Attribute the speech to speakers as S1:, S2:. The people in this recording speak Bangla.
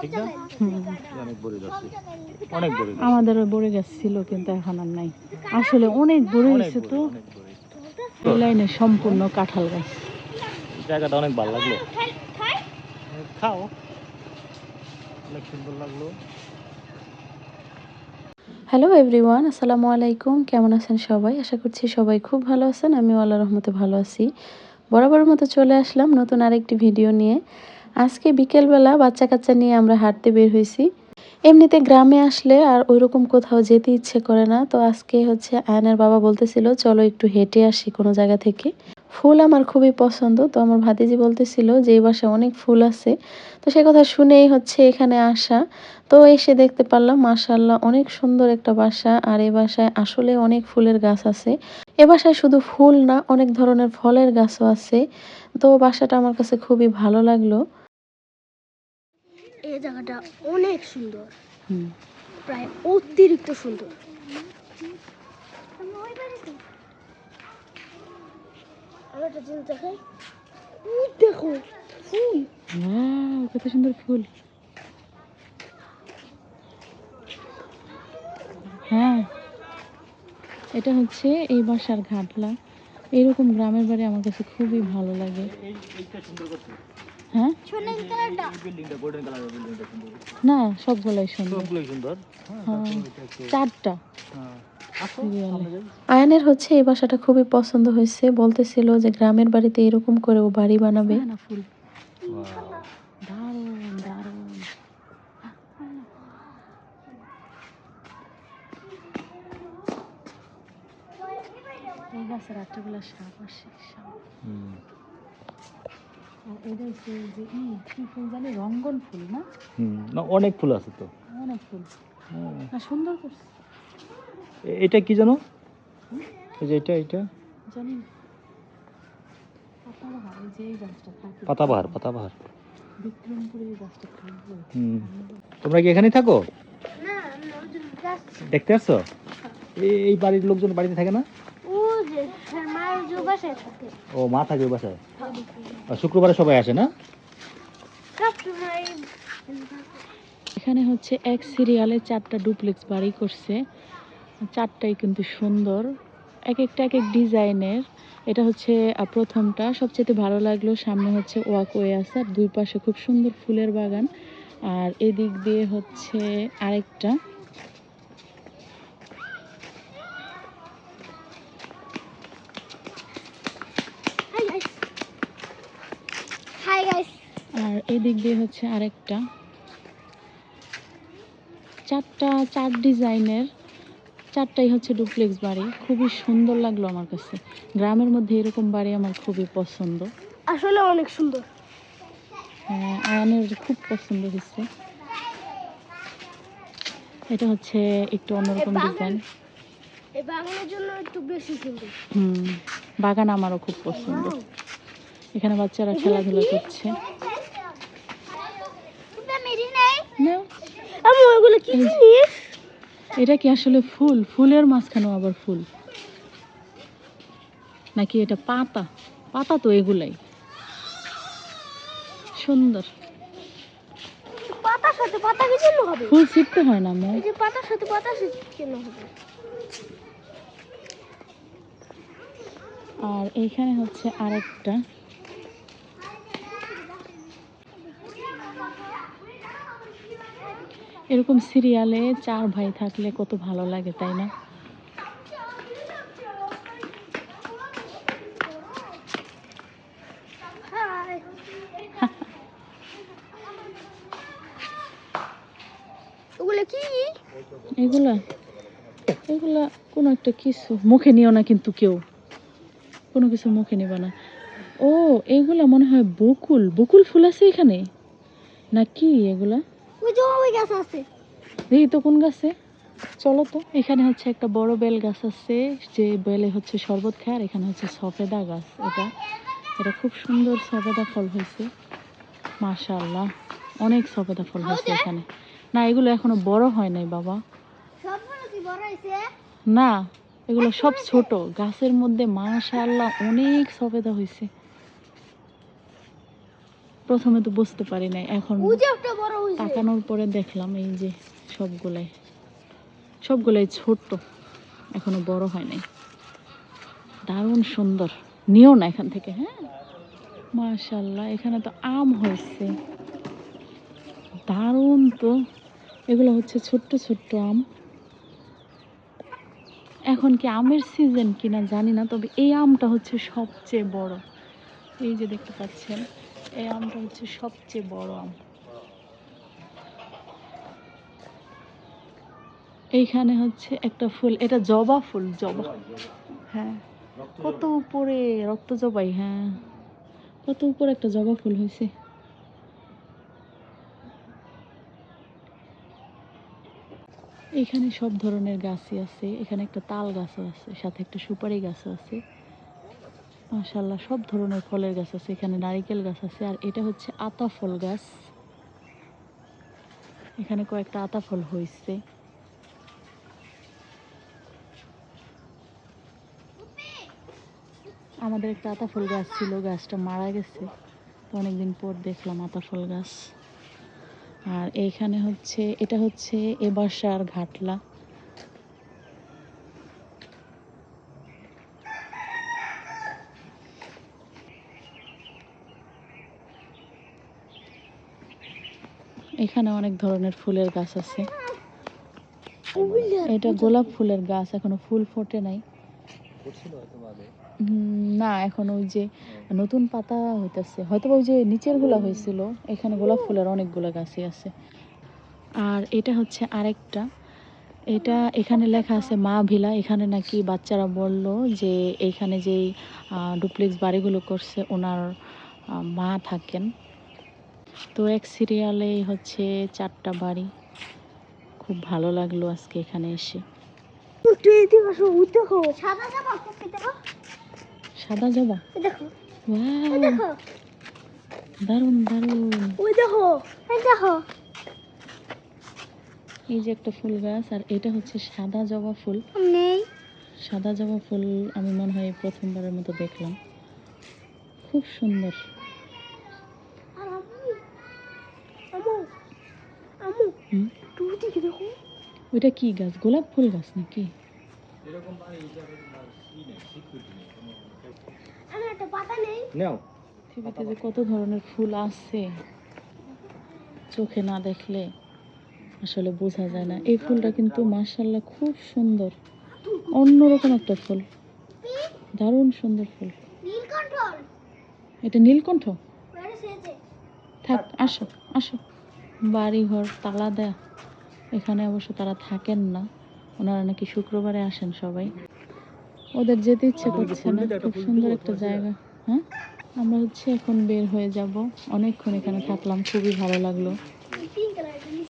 S1: ঠিক না? অনেক বড়ি ধরছে। অনেক বড়ি
S2: আমাদের বড়ে গাছ ছিল কিন্তু এখন আর নাই। আসলে অনেক বড় হয়েছে তো। লাইনে সম্পূর্ণ কাঁঠাল গাছ।
S1: জায়গাটা অনেক ভালো লাগল। খাও অনেক সুন্দর লাগল।
S2: হ্যালো এভরিওয়ান আসসালামু আলাইকুম। কেমন আছেন সবাই? আশা করছি সবাই খুব ভালো আছেন। আমিও আল্লাহ রহমতে ভালো আছি। বরাবর মতো চলে আসলাম নতুন আরেকটি ভিডিও নিয়ে। আজকে বিকেলবেলা বাচ্চা কাচ্চা নিয়ে আমরা হাঁটতে বের হয়েছি। এমনিতে গ্রামে আসলে আর ওইরকম কোথাও যেতে ইচ্ছে করে না। তো আজকে হচ্ছে আয়নের বাবা বলতেছিল, চলো একটু হেঁটে আসি কোনো জায়গা থেকে। ফুল আমার খুবই পছন্দ। তো আমার ভাতিজি বলতেছিল যে, এই বাসায় অনেক ফুল আছে। তো সে কথা শুনেই হচ্ছে এখানে আসা। তো এসে দেখতে পারলাম মাশাল্লাহ অনেক সুন্দর একটা বাসা। আর এই বাসায় আসলে অনেক ফুলের গাছ আছে। এ বাসায় শুধু ফুল না, অনেক ধরনের ফলের গাছও আছে। তো বাসাটা আমার কাছে খুবই ভালো লাগল।
S3: এই জায়গাটা অনেক সুন্দর। প্রায় অতিরিক্ত সুন্দর। দেখো ফুল।
S2: Wow, কত সুন্দর ফুল। হ্যাঁ এটা হচ্ছে এই বাসার ঘাটলা। এরকম গ্রামের বাড়ি আমার কাছে খুবই ভালো লাগে। হ্যাঁ?
S3: সোনালি কালারটা
S1: এই বিল্ডিংটা গোল্ডেন কালারের বিল্ডিংটা সুন্দর।
S2: না সবগুলাই সুন্দর।
S1: সবগুলোই সুন্দর। হ্যাঁ
S2: হ্যাঁ। চারটা।
S1: হ্যাঁ।
S2: আয়নের হচ্ছে এই বাসাটা খুবই পছন্দ হয়েছে। বলতেছিল যে গ্রামের বাড়িতে এরকম করে ও বাড়ি বানাবে। এই রাত্রিবেলা সাপ আসে সাপ
S1: হুম।
S2: আর এটা হচ্ছে যে ই, কি ফুল জানি রঙ্গন ফুল না?
S1: হুম না অনেক ফুল আছে তো।
S2: অনেক ফুল। না সুন্দর করছে
S1: এটা কি জানো? এই যে এটা এটা?
S2: জানি পাতাবাহার এই যে এই গাছটা
S1: পাতাবাহার পাতাবাহার।
S2: বিক্রমপুরে গাছটা
S1: হুম। তোমরা কি এখানেই থাকো?
S3: না
S1: দেখতে আসছো? এই- এই বাড়ির লোকজন বাড়িতে থাকে না?
S3: ও যে
S1: ও মা থাকে ওই বাসায়? আর শুক্রবারে সবাই আসে না?
S2: এখানে হচ্ছে এক সিরিয়ালে চারটা ডুপ্লেক্স বাড়ি করছে। চারটাই কিন্তু সুন্দর। এক একটা এক এক ডিজাইনের। এটা হচ্ছে প্রথমটা। সবচেয়ে ভালো লাগল সামনে হচ্ছে ওয়াকওয়ে আছে আর দুই পাশে খুব সুন্দর ফুলের বাগান। আর এদিক দিয়ে হচ্ছে আরেকটা। এদিক দিয়ে হচ্ছে আরেকটা। চারটা চার ডিজাইনের চারটাই হচ্ছে ডুপ্লেক্স বাড়ি। খুবই সুন্দর লাগল আমার কাছে। গ্রামের মধ্যে এরকম বাড়ি আমার খুবই পছন্দ।
S3: আসলে অনেক সুন্দর।
S2: হ্যাঁ, আয়ানের খুব পছন্দ হয়েছে। এটা হচ্ছে একটু অন্যরকম ডিজাইন।
S3: এই বাগানের জন্য একটু বেশি সুন্দর।
S2: হুম বাগান আমারও খুব পছন্দ। এখানে বাচ্চারা খেলাধুলা করছে না,
S3: আমি ওইগুলো কি জিনিস?
S2: এটা কি আসলে ফুল? ফুলের মাঝখানেও আবার ফুল? নাকি এটা পাতা? পাতা তো এগুলাই। সুন্দর।
S3: পাতার সাথে পাতা কি জন্য হবে?
S2: ফুল ছিটতে হয় না মো।
S3: এই যে পাতার সাথে পাতা কেন হবে।
S2: আর এইখানে হচ্ছে আরেকটা। এরকম সিরিয়ালে চার ভাই থাকলে কত ভালো লাগে তাই না?
S3: ওগুলো কি?
S2: এগুলা এগুলা কোনো একটা কিছু। মুখে নিও না কিন্তু কেউ। কোনো কিছু মুখে নিবা না। ও এগুলা মনে হয় বকুল। বকুল ফুল আছে এখানে? না কি এগুলা?
S3: ওই যে ওই গাছ আছে।
S2: দেখি তো কোন গাছে? চলো তো। এখানে হচ্ছে একটা বড় বেল গাছ আছে যে বেলে হচ্ছে শরবত খায় আর এখানে হচ্ছে সফেদা গাছ এটা। এটা খুব সুন্দর সফেদা ফল হয়েছে। মাশাআল্লাহ অনেক সফেদা ফল হয়েছে এখানে। না এগুলো এখনও বড় হয় নাই বাবা। না এগুলো সব ছোট। গাছের মধ্যে মাশাআল্লাহ অনেক সফেদা হয়েছে। প্রথমে তো বুঝতে পারি নাই এখন তাকানোর পরে দেখলাম এই যে সবগুলাই সবগুলাই ছোট্ট এখনও বড় হয় নাই। দারুণ সুন্দর নিও না এখান থেকে হ্যাঁ? মাশাল্লাহ এখানে তো আম হয়েছে। দারুণ তো এগুলো হচ্ছে ছোট্ট ছোট্ট আম। এখন কি আমের সিজন কিনা জানি না তবে এই আমটা হচ্ছে সবচেয়ে বড়। এই যে দেখতে পাচ্ছেন এই আমটা হচ্ছে সবচেয়ে বড় আম। এইখানে হচ্ছে একটা ফুল, এটা জবা ফুল, জবা। হ্যাঁ কত উপরে রক্ত জবাই হ্যাঁ। কত উপরে একটা জবা ফুল হয়েছে। এখানে সব ধরনের গাছই আছে, এখানে একটা তাল গাছও আছে, সাথে একটা সুপারি গাছও আছে। মাশাল্লাহ সব ধরনের ফলের গাছ আছে, এখানে নারিকেল গাছ আছে, আর এটা হচ্ছে আতা ফল গাছ। এখানে কয়েকটা আতা ফল হয়েছে। আমাদের একটা আতা ফল গাছ ছিল, গাছটা মারা গেছে। তো অনেকদিন পর দেখলাম আতা ফুল গাছ। আর এইখানে হচ্ছে, এটা হচ্ছে এ বাসার ঘাটলা। এখানে অনেক ধরনের ফুলের গাছ আছে। এটা গোলাপ ফুলের গাছ এখনও ফুল ফোটে নাই। না এখন ওই যে নতুন পাতা হইতেছে। হয়তো ওই যে নিচেরগুলা হয়েছিল এখানে গোলাপ ফুলের অনেকগুলো গাছই আছে। আর এটা হচ্ছে আরেকটা। এটা এখানে লেখা আছে মা ভিলা। এখানে নাকি বাচ্চারা বলল যে এখানে যেই ডুপ্লেক্স বাড়িগুলো করছে ওনার মা থাকেন। তো এক সিরিয়ালে হচ্ছে চারটা বাড়ি। খুব ভালো লাগল আজকে এখানে এসে।
S3: সাদা
S2: জবা
S3: এই দেখো। এই
S2: যে একটা ফুল গাছ আর এটা হচ্ছে সাদা জবা ফুল। সাদা জবা ফুল আমি মনে হয় প্রথমবারের মতো দেখলাম। খুব সুন্দর। ওইটা কি গাছ? গোলাপ ফুল গাছ নাকি? পৃথিবীতে যে কত ধরনের ফুল আছে চোখে না দেখলে আসলে বোঝা যায় না। এই ফুলটা কিন্তু মার্শাল্লাহ খুব সুন্দর। অন্যরকম একটা ফুল। দারুণ সুন্দর ফুল। এটা নীলকণ্ঠ? থাক আসো আসো। বাড়ি ঘর তালা দেয়া এখানে অবশ্য তারা থাকেন না। ওনারা নাকি শুক্রবারে আসেন সবাই। ওদের যেতে ইচ্ছে করছে না। খুব সুন্দর একটা জায়গা। হ্যাঁ? আমরা হচ্ছে এখন বের হয়ে যাব। অনেকক্ষণ এখানে থাকলাম। খুবই ভালো লাগল।